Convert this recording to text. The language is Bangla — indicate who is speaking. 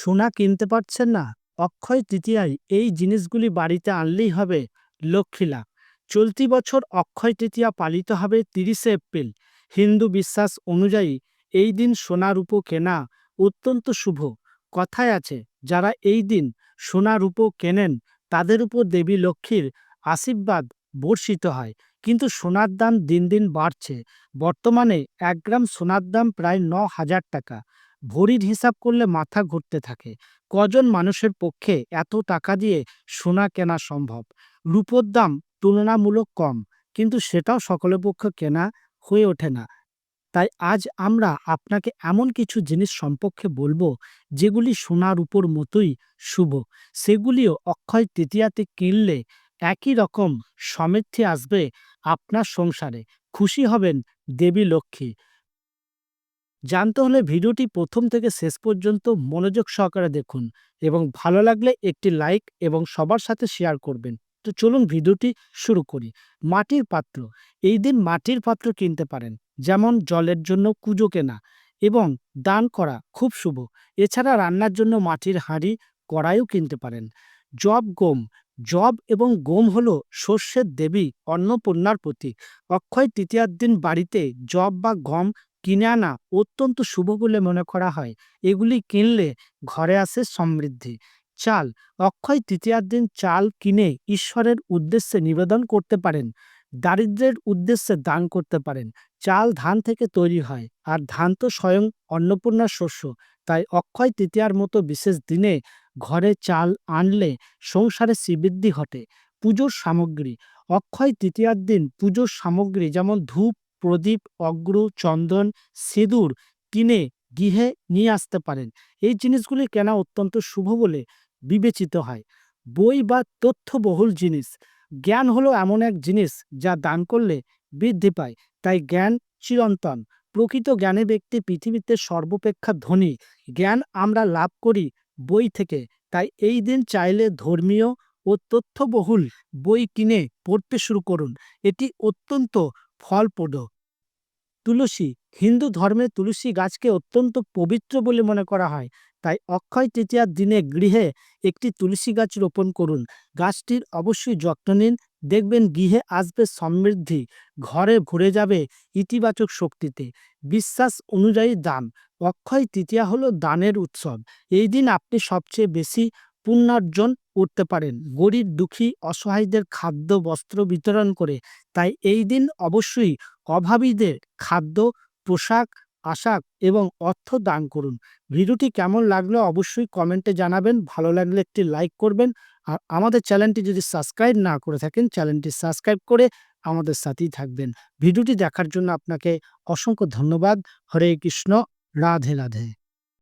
Speaker 1: সোনা কিনতে পারছেন না। অক্ষয় তৃতীয়ায় এই জিনিসগুলি বাড়িতে আনলেই হবে, লক্ষ্মী লাভ। চলতি বছর অক্ষয় তৃতীয়া পালিত হবে তিরিশে এপ্রিল। হিন্দু বিশ্বাস অনুযায়ী এই দিন সোনা রূপো কেনা অত্যন্ত শুভ। কথায় আছে, যারা এই দিন সোনা রূপো কেনেন, তাদের উপর দেবী লক্ষ্মীর আশীর্বাদ বর্ষিত হয়। কিন্তু সোনার দাম দিন দিন বাড়ছে। বর্তমানে এক গ্রাম সোনার দাম প্রায় ন হাজার টাকা। ভরির হিসাব করলে মাথা ঘুরতে থাকে। কজন মানুষের পক্ষে এত টাকা দিয়ে সোনা কেনা সম্ভব? রূপোর দাম তুলনামূলক কম, কিন্তু সেটাও সকলের পক্ষে কেনা হয়ে ওঠে না। তাই আজ আমরা আপনাকে এমন কিছু জিনিস সম্পর্কে বলব, যেগুলি সোনার উপর মতোই শুভ। সেগুলিও অক্ষয় তৃতীয়াতে কিনলে একই রকম সমৃদ্ধি আসবে আপনার সংসারে। খুশি হবেন দেবী লক্ষ্মী। জানতে হলে ভিডিওটি প্রথম থেকে শেষ পর্যন্ত মনোযোগ সহকারে দেখুন এবং ভালো লাগলে একটি লাইক এবং সবার সাথে শেয়ার করবেন। তো চলুন ভিডিওটি শুরু করি। মাটির পাত্র। এই দিন মাটির পাত্র কিনতে পারেন। যেমন জলের জন্য কুজো কেনা এবং দান করা খুব শুভ। এছাড়া রান্নার জন্য মাটির হাঁড়ি, কড়াইও কিনতে পারেন। জব গম। জব এবং গম হলো শস্যের দেবী অন্নপূর্ণার প্রতীক। অক্ষয় তৃতীয়ার দিন বাড়িতে জব বা গম কিনে আনা অত্যন্ত শুভ বলে মনে করা হয়। এগুলি কিনলে ঘরে আসে সমৃদ্ধি। চাল, অক্ষয় তৃতীয়ার দিন চাল কিনে ঈশ্বরের উদ্দেশ্যে নিবেদন করতে পারেন, দারিদ্রের উদ্দেশ্যে দান করতে পারেন। চাল ধান থেকে তৈরি হয়, আর ধান তো স্বয়ং অন্নপূর্ণার শস্য। তাই অক্ষয় তৃতীয়ার মতো বিশেষ দিনে ঘরে চাল আনলে সংসারে শ্রীবৃদ্ধি ঘটে। পুজোর সামগ্রী, অক্ষয় তৃতীয়ার দিন পুজোর সামগ্রী যেমন ধূপ প্রদীপ, অগ্র, চন্দন, সিঁদুর কিনে গৃহে নিয়ে আসতে পারেন। এই জিনিসগুলি কেনা অত্যন্ত শুভ বলে বিবেচিত হয়। বই বা তথ্যবহুল জিনিস। জ্ঞান হলো এমন এক জিনিস যা দান করলে বৃদ্ধি পায়, তাই জ্ঞান চিরন্তন। প্রকৃত জ্ঞানী ব্যক্তি পৃথিবীতে সর্বাপেক্ষা ধনী। জ্ঞান আমরা লাভ করি বই থেকে, তাই এই দিন চাইলে ধর্মীয় ও তথ্যবহুল বই কিনে পড়তে শুরু করুন। এটি অত্যন্ত ফলপ্রদ তুলসী, হিন্দু ধর্মে তুলসী গাছকে অত্যন্ত পবিত্র বলে মনে করা হয়। তাই অক্ষয় তৃতীয়ার দিনে গৃহে একটি তুলসী গাছ রোপণ করুন। গাছটির অবশ্যই যত্ন নিন। দেখবেন গৃহে আসবে সমৃদ্ধি, ঘরে ভরে যাবে ইতিবাচক শক্তিতে। বিশ্বাস অনুযায়ী দান। অক্ষয় তৃতীয়া হলো দানের উৎসব। এই দিন আপনি সবচেয়ে বেশি পুণ্যার্জন করতে পারেন। গরিব, দুঃখী, অসহায়দের খাদ্য, বস্ত্র বিতরণ করে। তাই এই দিন অবশ্যই অভাবীদের খাদ্য, পোশাক, আশাক এবং অর্থ দান করুন। ভিডিওটি কেমন লাগল অবশ্যই কমেন্টে জানাবেন। ভালো লাগলে একটি লাইক করবেন। আর আমাদের চ্যানেলটি যদি সাবস্ক্রাইব না করে থাকেন, চ্যানেলটি সাবস্ক্রাইব করে আমাদের সাথেই থাকবেন। ভিডিওটি দেখার জন্য আপনাকে অসংখ্য ধন্যবাদ। হরে কৃষ্ণ, রাধে রাধে।